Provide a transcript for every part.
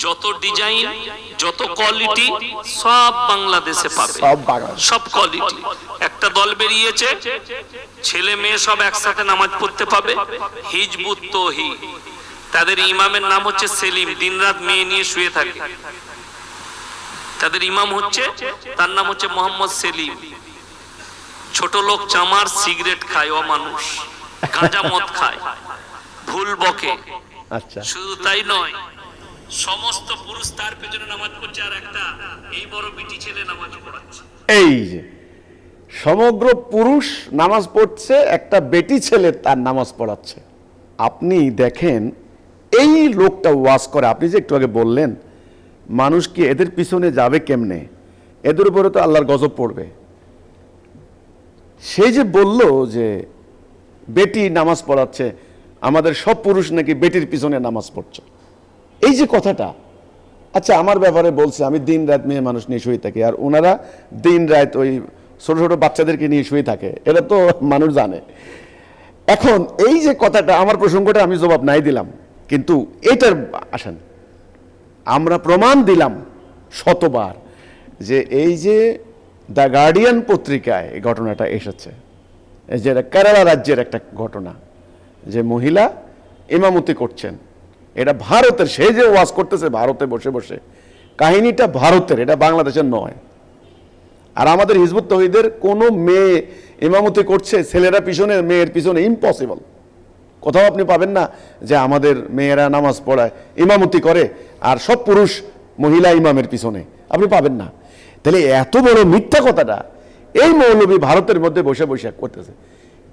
যত ডিজাইন যত কোয়ালিটি সব বাংলাদেশে পাবে। সব সব কোয়ালিটি একটা দল বেরিয়েছে ছেলে মেয়ে সব একসাথে নামাজ পড়তে পাবে। হিজবুত তহি। তাদের ইমামের নাম হচ্ছে সেলিম দিনরাত মেয়ে নিয়ে শুয়ে থাকে। তাদের ইমাম হচ্ছে তার নাম হচ্ছে মোহাম্মদ সেলিম। ছোট লোক চামার সিগারেট খায় অমানুষ। গাঁজা মদ খায়। ভুল বকে। আচ্ছা। শুধু তাই নয় সমস্ত পুরুষ তার পেছনে নামাজ পড়ছে আর একটা এই বড় বিটি ছেলে নামাজ পড়াচ্ছে। এই যে, সমগ্র পুরুষ নামাজ পড়ছে, একটা বেটি ছেলে তার নামাজ পড়াচ্ছে। আপনি দেখেন, এই লোকটা ওয়াজ করে, আপনি যে একটু আগে বললেন, মানুষ কি এদের পিছনে যাবে কেমনে? এদের উপরে তো আল্লাহর গজব পড়বে। সেই যে বলল যে, বেটি নামাজ পড়াচ্ছে, আমাদের সব পুরুষ নাকি বেটির পিছনে নামাজ পড়ছে। এই যে কথাটা আচ্ছা আমার ব্যাপারে বলছে, আমি দিন রাত মেয়ে মানুষ নিয়ে শুয়ে থাকি, আর ওনারা দিন রাত ওই ছোট ছোট বাচ্চাদেরকে নিয়ে শুয়ে থাকে, এটা তো মানুষ জানে। এখন এই যে কথাটা, আমার প্রসঙ্গটা আমি জবাব নাই দিলাম, কিন্তু এটার আসেন, আমরা প্রমাণ দিলাম শতবার যে এই যে দ্য গার্ডিয়ান পত্রিকায় এই ঘটনাটা এসেছে, এই যে এটা কেরালা রাজ্যের একটা ঘটনা, যে মহিলা ইমামতি করছেন। এটা ভারতের, সে যে ওয়াজ করতেছে ভারতে বসে বসে, কাহিনীটা ভারতের, এটা বাংলাদেশের নয়। আর আমাদের হিজবুত তহিদের কোনো মেয়ে ইমামতি করছে, ছেলেরা পিছনে, মেয়ের পিছনে ইম্পসিবল কোথাও আপনি পাবেন না যে আমাদের মেয়েরা নামাজ পড়ায় ইমামতি করে আর সব পুরুষ মহিলা ইমামের পিছনে। আপনি পাবেন না। তাহলে এত বড় মিথ্যা কথাটা এই মৌলবী ভারতের মধ্যে বসে বসে করতেছে।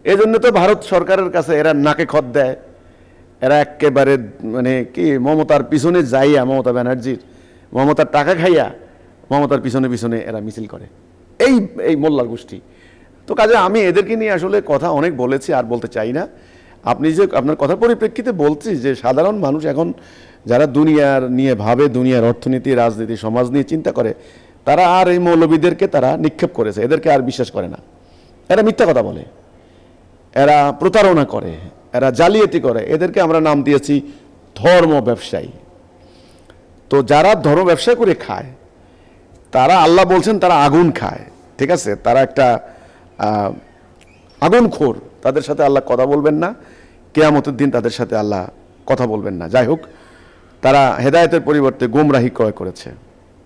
এই জন্য তো ভারত সরকারের কাছে এরা নাকে খত দেয়। এরা একেবারে মানে কি, মমতার পিছনে যাইয়া, মমতা ব্যানার্জির, মমতার টাকা খাইয়া, মমতার পিছনে পিছনে এরা মিছিল করে। এই এই মোল্লার গোষ্ঠী। তো কাজে আমি এদেরকে নিয়ে আসলে কথা অনেক বলেছি, আর বলতে চাই না। আপনি যে আপনার কথার পরিপ্রেক্ষিতে বলছি যে, সাধারণ মানুষ এখন যারা দুনিয়ার নিয়ে ভাবে, দুনিয়ার অর্থনীতি, রাজনীতি, সমাজ নিয়ে চিন্তা করে, তারা আর এই মৌলবীদেরকে তারা নিক্ষেপ করেছে। এদেরকে আর বিশ্বাস করে না। এরা মিথ্যা কথা বলে। এরা প্রতারণা করে। এরা জালিয়াতি করে। এদেরকে আমরা নাম দিয়েছি ধর্ম ব্যবসায়ী। তো যারা ধর্ম ব্যবসা করে খায় তারা আল্লাহ বলছেন তারা আগুন খায়। ঠিক আছে? তারা একটা আহ, আগুন খোর। তাদের সাথে আল্লাহ কথা বলবেন না। কেয়ামতের দিন তাদের সাথে আল্লাহ কথা বলবেন না। যাই হোক তারা হেদায়তের পরিবর্তে গুমরাহি ক্রয় করেছে।